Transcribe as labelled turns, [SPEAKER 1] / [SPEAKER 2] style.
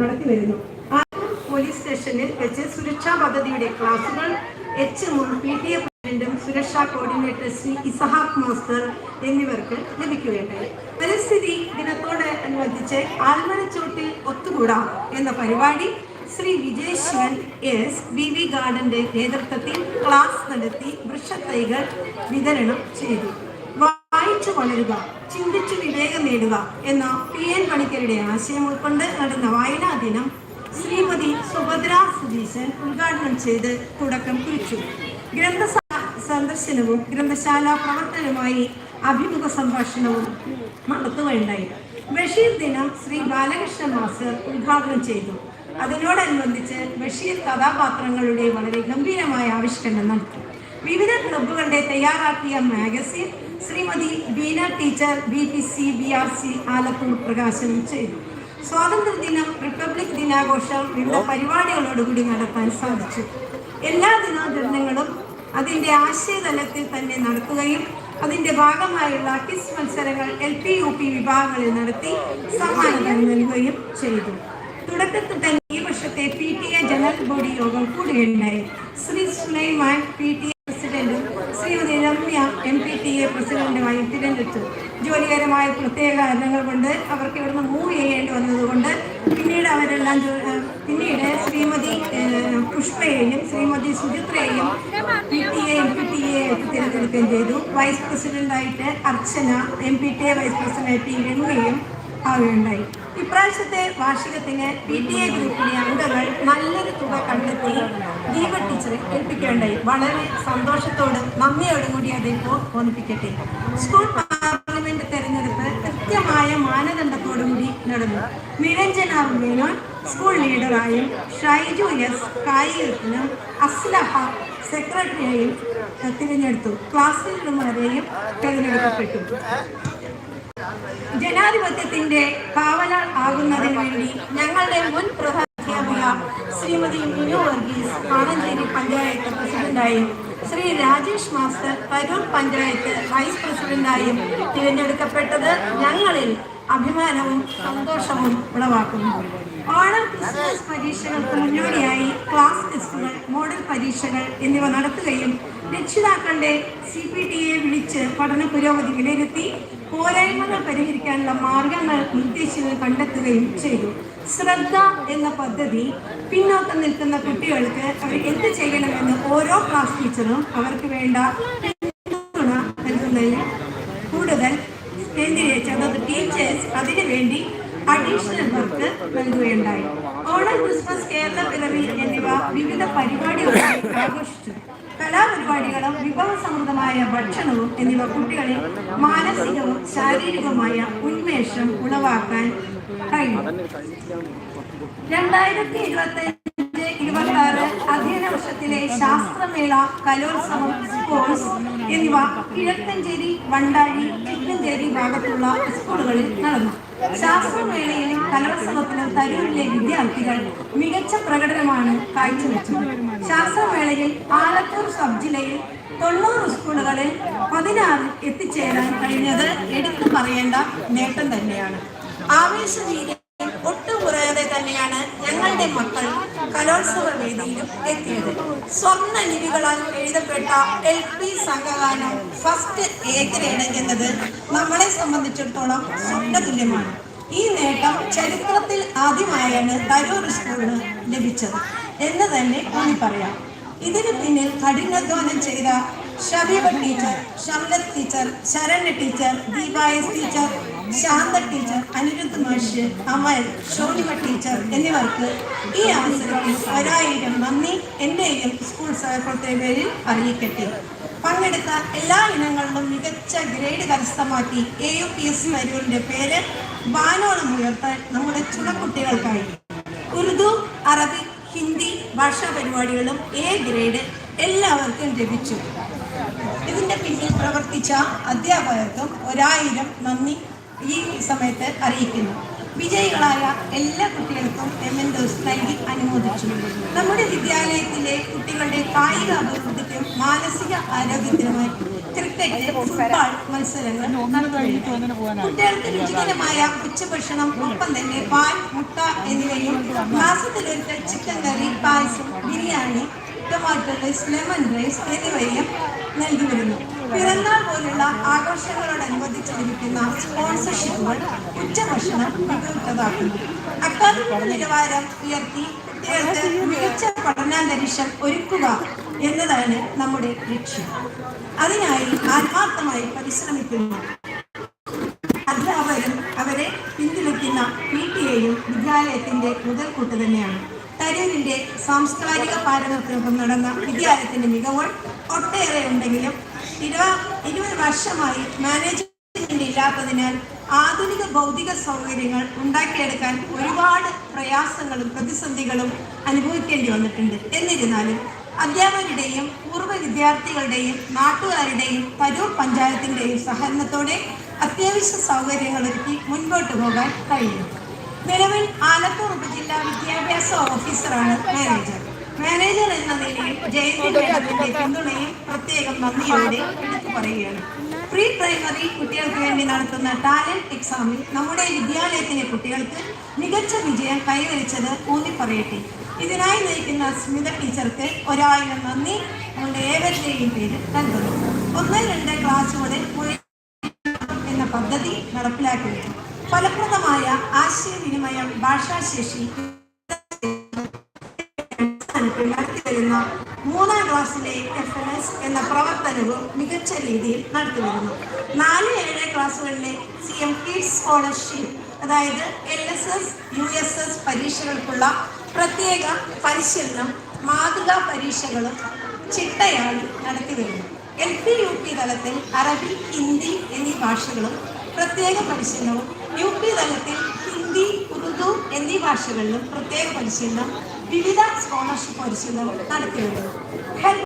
[SPEAKER 1] നടത്തി വരുന്നു. പോലീസ് സ്റ്റേഷനിൽ വെച്ച് സുരക്ഷാ പദ്ധതിയുടെ ക്ലാസുകൾ എച്ച് മുൻ പി ടി എ പ്രസിഡന്റും സുരക്ഷാ കോർഡിനേറ്റർ ശ്രീ ഇസഹാഖ് മാസ്റ്റർ എന്നിവർക്ക് ലഭിക്കുകയുണ്ടായി. പരിസ്ഥിതി ദിനത്തോട് അനുബന്ധിച്ച് ആൽമരച്ചോട്ടിൽ ഒത്തുകൂടാം എന്ന പരിപാടി Shri Vijay Sivan S B V ഗാർഡന്റെ നേതൃത്വത്തിൽ ക്ലാസ് നടത്തി വൃക്ഷത്തൈകൾ വിതരണം ചെയ്തു. വായിച്ചു വളരുക ചിന്തിച്ചു വിവേകം നേടുക എന്ന പി എൻ പണിക്കരുടെ ആശയം ഉൾക്കൊണ്ട് നടന്ന വായനാ ദിനം ശ്രീമതി സുഭദ്ര സതീശൻ ഉദ്ഘാടനം ചെയ്ത് തുടക്കം കുറിച്ചു. ഗ്രന്ഥ സന്ദർശനവും ഗ്രന്ഥശാല പ്രവർത്തനവുമായി അഭിമുഖ സംഭാഷണവും നടത്തുകയുണ്ടായി ബഷീർ ദിനം ശ്രീ ബാലകൃഷ്ണ മാസ് ഉദ്ഘാടനം ചെയ്തു. അതിനോടനുബന്ധിച്ച് ബഷീർ കഥാപാത്രങ്ങളുടെ വളരെ ഗംഭീരമായ ആവിഷ്കരണം നടത്തി. വിവിധ ക്ലബ്ബുകളുടെ തയ്യാറാക്കിയ magazine Shrimati Beena teacher B P C B R C Alathur പ്രകാശനം ചെയ്തു. സ്വാതന്ത്ര്യദിനം റിപ്പബ്ലിക് ദിനാഘോഷം വിവിധ പരിപാടികളോടുകൂടി നടത്താൻ സാധിച്ചു. എല്ലാ ദിനാചരണങ്ങളും അതിന്റെ ആശയതലത്തിൽ തന്നെ നടത്തുകയും അതിന്റെ ഭാഗമായുള്ള കിസ് മത്സരങ്ങൾ എൽ പി യു പി വിഭാഗങ്ങളിൽ നടത്തി സമ്മാനങ്ങൾ നൽകുകയും ചെയ്തു. തുടക്കത്തിൽ തന്നെ ഈ വർഷത്തെ P T A general body യോഗം കൂടുകയുണ്ടായി ശ്രീ സുലൈമാൻ പി ടി പ്രസിഡന്റും Shrimati Ramya M P T A പ്രസിഡന്റുമായി തിരഞ്ഞെടുത്തു. ജോലികരമായ പ്രത്യേക കാരണങ്ങൾ കൊണ്ട് അവർക്ക് ഇവിടുന്ന് മൂവ് ചെയ്യേണ്ടി വന്നതുകൊണ്ട് പിന്നീട് അവരെല്ലാം പിന്നീട് ശ്രീമതി പുഷ്പയെയും Shrimati സുചിത്രയെയും P T A M P T A തിരഞ്ഞെടുക്കുകയും ചെയ്തു. Vice പ്രസിഡന്റായിട്ട് Archana M P T A vice പ്രസിഡന്റായിട്ട് രമ്യയും ആവുകയുണ്ടായി. ഇപ്രാവശ്യത്തെ വാർഷികത്തിന് പി ടി എ ഗ്രൂപ്പിലെ അംഗങ്ങൾ നല്ലൊരു തുക കണ്ടെത്തി ദീപ ടീച്ചറെ ഏൽപ്പിക്കുകയുണ്ടായി വളരെ സന്തോഷത്തോടും നന്ദിയോടും കൂടി അദ്ദേഹം ഓർമ്മിപ്പിക്കട്ടെ. സ്കൂൾ പാർലമെന്റ് തെരഞ്ഞെടുപ്പ് കൃത്യമായ മാനദണ്ഡത്തോടുകൂടി നടന്നു. നിരഞ്ജന മേനോൻ സ്കൂൾ ലീഡറായും ഷൈജു എസ് കായികത്തിനും അസ്ലഹ സെക്രട്ടറിയെയും തിരഞ്ഞെടുത്തു. ക്ലാസ് ലീഡർമാരെയും തിരഞ്ഞെടുക്കപ്പെട്ടു. ജനാധിപത്യത്തിന്റെ കാവലാൾ ആകുന്നതിന് വേണ്ടി ഞങ്ങളുടെ മുൻ പ്രധാനാധ്യാപിക ശ്രീമതി മിനു വർഗീസ് ആനഞ്ചേരി പഞ്ചായത്ത് പ്രസിഡന്റായും ശ്രീ രാജേഷ് മാസ്റ്റർ തരൂർ പഞ്ചായത്ത് വൈസ് പ്രസിഡന്റായും തിരഞ്ഞെടുക്കപ്പെട്ടത് ഞങ്ങളിൽ അഭിമാനവും സന്തോഷവും ഉളവാക്കുന്നു. ഓണം ക്രിസ്മസ് പരീക്ഷകൾക്ക് മുന്നോടിയായി ക്ലാസ് ടെസ്റ്റുകൾ മോഡൽ പരീക്ഷകൾ എന്നിവ നടത്തുകയും രക്ഷിതാക്കളുടെ സി പി ടിയെ വിളിച്ച് പഠന പുരോഗതി വിലയിരുത്തി പോരായ്മകൾ പരിഹരിക്കാനുള്ള മാർഗങ്ങൾ നിർദ്ദേശങ്ങൾ കണ്ടെത്തുകയും ചെയ്തു. ശ്രദ്ധ എന്ന പദ്ധതി പിന്നോക്കം നിൽക്കുന്ന കുട്ടികൾക്ക് അവർ എന്ത് ചെയ്യണമെന്ന് ഓരോ ക്ലാസ് ടീച്ചറും അവർക്ക് വേണ്ട പിന്തുണ നൽകുന്നതിന് കൂടുതൽ കേന്ദ്രീകരിച്ച് അതായത് ടീച്ചേഴ്സ് അതിനുവേണ്ടി അഡീഷണൽ വർക്ക് നൽകുകയുണ്ടായി. ഓണം ക്രിസ്മസ് കേരള പിറവി എന്നിവ വിവിധ പരിപാടികളായി ആഘോഷിച്ചു. കലാപരിപാടികളും വിഭവസമൃദ്ധമായ ഭക്ഷണവും എന്നിവ കുട്ടികളിൽ മാനസികവും ശാരീരികവുമായ ഉന്മേഷം ഉളവാക്കാൻ കഴിയും. രണ്ടായിരത്തി ഇരുപത്തി ഇരുപത്തി ആറ് അധ്യയന വർഷത്തിലെ ശാസ്ത്രമേള കലോത്സവം സ്പോർട്സ് എന്നിവ കിഴക്കഞ്ചേരി വണ്ടാഴി ചിക്കഞ്ചേരി ഭാഗത്തുള്ള സ്കൂളുകളിൽ നടന്നു. ശാസ്ത്രമേളയിലും കലോത്സവത്തിലും തരൂരിലെ വിദ്യാർത്ഥികൾ മികച്ച പ്രകടനമാണ് കാഴ്ചവെച്ചത്. ശാസ്ത്രമേളയിൽ ആലത്തൂർ സബ് ജില്ലയിൽ തൊണ്ണൂറ് സ്കൂളുകളിൽ പതിനാറിൽ എത്തിച്ചേരാൻ കഴിഞ്ഞത് എടുത്തു പറയേണ്ട നേട്ടം തന്നെയാണ്. ആവേശവീര്യം ഒട്ടും കുറയാതെ തന്നെയാണ് ഞങ്ങളുടെ മക്കൾ കലോത്സവ വേദിയിലും എത്തിയത്. സ്വർണ ലിപികളാൽ എഴുതപ്പെട്ട എൽ പി സംഘഗാനം ഫസ്റ്റ് എ എന്നത് നമ്മളെ സംബന്ധിച്ചിടത്തോളം സ്വപ്നതുല്യമാണ് ഈ നേട്ടം ചരിത്രത്തിൽ ആദ്യമായാണ് തരൂർ സ്കൂളിന് ലഭിച്ചത് എന്ന് തന്നെ ഊന്നി പറയാം ഇതിന് പിന്നിൽ കഠിനാധ്വാനം ചെയ്ത Shabeeba teacher Shamlath teacher Saranya teacher Deepayas teacher Shantha teacher Aniruddha മാഷ് അമൽ ഷോണിമ ടീച്ചർ എന്നിവർക്ക് ഈ അവസരത്തിൽ ഒരായിരം നന്ദി എന്റെയും സ്കൂൾ സഹപ്രവർത്തക പേരിൽ അറിയിക്കട്ടെ. പങ്കെടുത്ത എല്ലാ ഇനങ്ങളിലും മികച്ച ഗ്രേഡ് കരസ്ഥമാക്കി എ യു പി എസ് മരൂരിന്റെ പേര് വാനോളം ഉയർത്താൻ നമ്മുടെ ചുണക്കുട്ടികൾക്കായി. ഉറുദു അറബി ഹിന്ദി ഭാഷാ പരിപാടികളും എ ഗ്രേഡ് എല്ലാവർക്കും ലഭിച്ചു. ഇതിന്റെ പിന്നിൽ പ്രവർത്തിച്ച അധ്യാപകർക്കും ഒരായിരം നന്ദി ഈ സമയത്ത് അറിയിക്കുന്നു. വിജയികളായ എല്ലാ കുട്ടികൾക്കും എം എൻ ദോസ് നൽകി അനുമോദിച്ചു നമ്മുടെ വിദ്യാലയത്തിലെ കുട്ടികളുടെ കായിക അഭിവൃദ്ധിക്കും മാനസിക ആരോഗ്യത്തിനുമായി ക്രിക്കറ്റ് ഫുട്ബോൾ മത്സരങ്ങൾ. കുട്ടികൾക്ക് രുചികരമായ ഉച്ചഭക്ഷണം ഒപ്പം തന്നെ പാൽ മുട്ട എന്നിവയും മാസത്തിലൊരിക്കൽ chicken curry payasam biryani tomato rice lemon rice എന്നിവയും നൽകി വരുന്നു പിറന്നാൾ പോലുള്ള ആഘോഷങ്ങളോടനുബന്ധിച്ച് ലഭിക്കുന്ന സ്പോൺസർഷിപ്പുകൾ ഉച്ചഭക്ഷണം മികവുറ്റതാക്കുന്നു അക്കാദമിക നിലവാരം ഉയർത്തി കുട്ടികൾക്ക് മികച്ച പഠനാന്തരീക്ഷം ഒരുക്കുക എന്നതാണ് നമ്മുടെ ലക്ഷ്യം. അതിനായി ആത്മാർത്ഥമായി പരിശ്രമിക്കുന്നു. അധ്യാപകരും അവരെ പിന്തുണയ്ക്കുന്ന പി ടി എയും വിദ്യാലയത്തിന്റെ മുതൽക്കൂട്ട് തന്നെയാണ്. തരൂരിന്റെ സാംസ്കാരിക പാരമ്പര്യത്തിനൊപ്പം നടന്ന വിദ്യാലയത്തിന്റെ മികവുകൾ ഒട്ടേറെ ഉണ്ടെങ്കിലും ഇരുപ ഇരുപത് വർഷമായി മാനേജ്മെന്റ് ഇല്ലാത്തതിനാൽ ആധുനിക ഭൗതിക സൗകര്യങ്ങൾ ഉണ്ടാക്കിയെടുക്കാൻ ഒരുപാട് പ്രയാസങ്ങളും പ്രതിസന്ധികളും അനുഭവിക്കേണ്ടി വന്നിട്ടുണ്ട്. എന്നിരുന്നാലും അധ്യാപകരുടെയും പൂർവ വിദ്യാർത്ഥികളുടെയും നാട്ടുകാരുടെയും തരൂർ പഞ്ചായത്തിന്റെയും സഹകരണത്തോടെ അത്യാവശ്യ സൗകര്യങ്ങൾ ഒരുക്കി മുൻപോട്ട് പോകാൻ കഴിയും. ആലത്തൂർ ജില്ലാ വിദ്യാഭ്യാസ ഓഫീസറാണ് മാനേജർ. മാനേജർ എന്ന നിലയിൽ ജയന്തി മേഡത്തിന്റെ പിന്തുണയും പ്രത്യേകം നന്ദിയോടെ എടുത്തു പറയുകയാണ്. പ്രീ പ്രൈമറി കുട്ടികൾക്ക് വേണ്ടി നടത്തുന്ന ടാലന്റ് എക്സാമിൽ നമ്മുടെ വിദ്യാലയത്തിലെ കുട്ടികൾക്ക് മികച്ച വിജയം കൈവരിച്ചത് ഊന്നി പറയട്ടെ. ഇതിനായി നയിക്കുന്ന സ്മിത ടീച്ചർക്ക് ഒരായിരം നന്ദി നമ്മുടെ ഏവരുടെയും പേര് നൽകുന്നു. ഒന്ന് രണ്ട് ക്ലാസ് മുതൽ എന്ന പദ്ധതി നടപ്പിലാക്കുകയാണ്. ഫലപ്രദമായ ആശയവിനിമയം ഭാഷാശേഷി വരുന്ന മൂന്നാം ക്ലാസ്സിലെ എഫ് എൻ എസ് എന്ന പ്രവർത്തനവും മികച്ച രീതിയിൽ നടത്തിവരുന്നു നാല് ഏഴ് ക്ലാസ്സുകളിലെ സി എം കിഡ്സ് സ്കോളർഷിപ്പ് അതായത് L S S U S S പരീക്ഷകൾക്കുള്ള പ്രത്യേക പരിശീലനം മാതൃകാ പരീക്ഷകളും ചിട്ടയായി നടത്തിവരുന്നു എൽ പി യു പി തലത്തിൽ അറബി ഹിന്ദി എന്നീ ഭാഷകളും പ്രത്യേക പരിശീലനവും യു പി തലത്തിൽ ഹിന്ദി ഉറുദു എന്നീ ഭാഷകളിലും പ്രത്യേക പരിശീലനം വിവിധ സ്കോളർഷിപ്പ് പരിശീലനം ഹെൽത്ത്